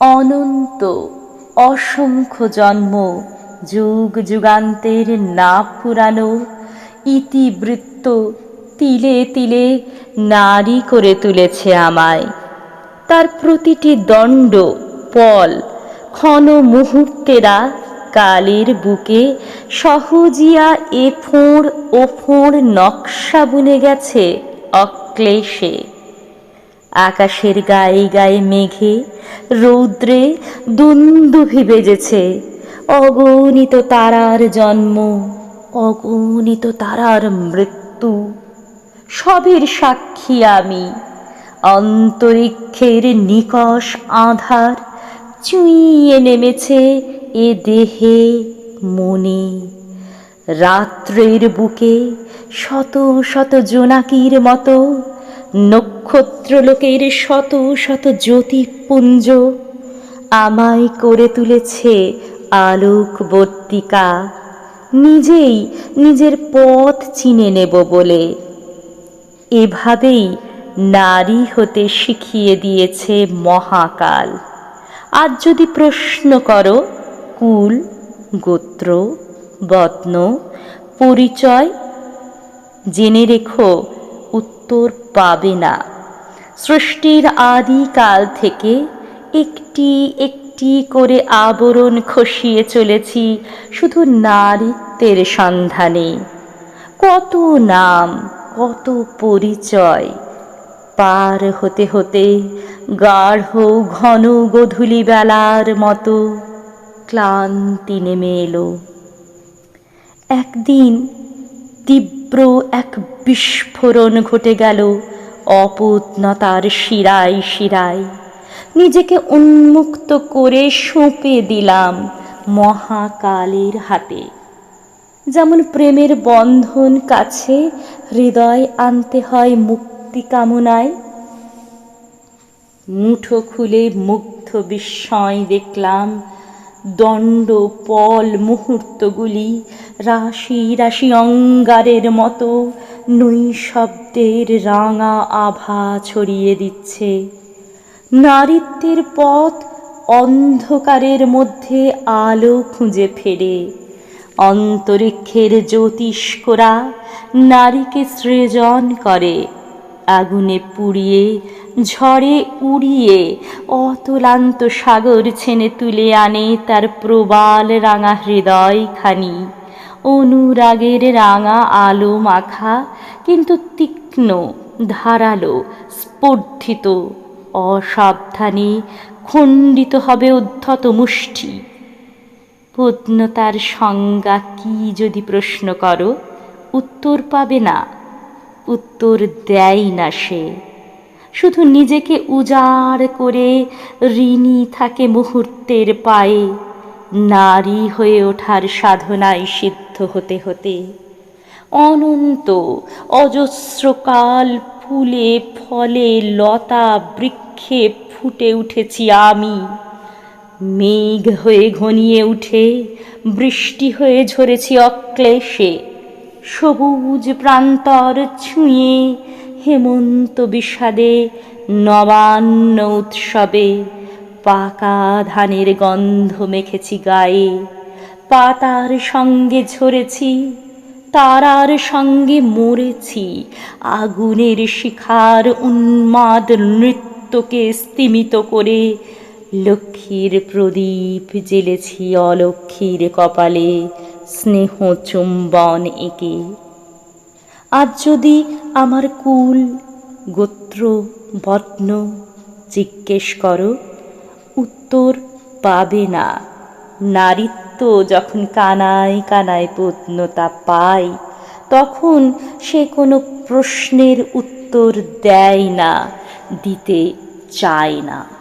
অনন্ত, অসংখ্য জন্ম, যুগ যুগান্তের না ফুরানো ইতিবৃত্ত, তিলে তিলে নারী করে তুলেছে আমায়। তার প্রতিটি দণ্ড, পল, ক্ষণ মুহূর্তেরা কালের বুকে সহজিয়া এ ফোঁড় ও ফোঁড় নকশা বুনে গেছে অক্লেশে। আকাশের গায়ে গায়ে মেঘে রৌদ্রে দুন্দুভি বেজেছে। অগণিত তারার জন্ম, অগণিত তারার মৃত্যু। সবের সাক্ষী আমি। অন্তরিক্ষের নিকষ আধার চুইয়ে নেমেছে এ দেহে মনে। রাত্রের বুকে শত শত জোনাকির মতো নক্ষত্রলোকের শত শত জ্যোতিপুঞ্জ আমায় করে তুলেছে আলোকবর্তিকা। নিজেই নিজের পথ চিনে নেব বলে। এভাবেই নারী হতে শিখিয়ে দিয়েছে মহাকাল। আজ যদি প্রশ্ন করো, কুল, গোত্র বত্ন পরিচয়, জেনে রেখো উত্তর পাবে না। সৃষ্টির আদিকাল থেকে একটি একটি করে আবরণ খসিয়ে চলেছি শুধু নারীত্বের সন্ধানে। কত নাম, কত পরিচয়। পার হতে হতে গাঢ় ঘন গধূলি বেলার মতো ক্লান্তি নেমে এলো। একদিন তীব্র এক বিস্ফোরণ ঘটে গেল, অপূর্ণতার শিরায় শিরায়। নিজেকে উন্মুক্ত করে সঁপে দিলাম মহাকালের হাতে। যেমন প্রেমের বন্ধন কাছে হৃদয় আনতে হয় মুক্তি কামনায়, মুঠো খুলে মুগ্ধ বিস্ময় দেখলাম দণ্ড পল মুহূর্তগুলি রাশি রাশি অঙ্গারের মতো নৈশব্দের রাঙা আভা ছড়িয়ে দিচ্ছে। নারীত্বের পথ অন্ধকারের মধ্যে আলো খুঁজে ফেরে। অন্তরিক্ষের জ্যোতিষ্করা নারীকে সৃজন করে, আগুনে পুড়িয়ে, ঝড়ে উড়িয়ে, অতলান্ত সাগর ছেনে তুলে আনে তার প্রবাল রাঙা হৃদয়খানি। অনুরাগের রাঙা আলো মাখা, কিন্তু তীক্ষ্ণ, ধারালো, স্পর্ধিত, অসাবধানে খণ্ডিত হবে উদ্ধত মুষ্টি। পূর্ণতার সংজ্ঞা কি যদি প্রশ্ন করো, উত্তর পাবে না, উত্তর দেয় না সে। শুধু নিজেকে উজাড় করে ঋণী থাকে মুহূর্তের পায়ে। নারী হয়ে ওঠার সাধনায় সিদ্ধ হতে হতে অনন্ত অজস্রকাল ফুলে ফলে লতা বৃক্ষে ফুটে উঠেছি আমি। মেঘ হয়ে ঘনিয়ে উঠে, বৃষ্টি হয়ে ঝরেছি অক্লেশে। সবুজ প্রান্তর ছুঁয়ে হেমন্ত বিষাদে নবান্ন উৎসবে পাকা ধানের গন্ধ মেখেছি গায়ে। পাতার সঙ্গে ঝরেছি, তারার সঙ্গে মরেছি। আগুনের শিখার উন্মাদ নৃত্যকে স্তিমিত করে লক্ষ্মীর প্রদীপ জেলেছি অলক্ষ্মীর কপালে, স্নেহ চুম্বন এঁকে। আজ যদি আমার কুল, গোত্র, বর্ণ জিজ্ঞেস করো উত্তর পাবে না। নারীত্ব যখন কানায় কানায় পূর্ণতা পায়, তখন সে কোনো প্রশ্নের উত্তর দেয় না, দিতে চায় না।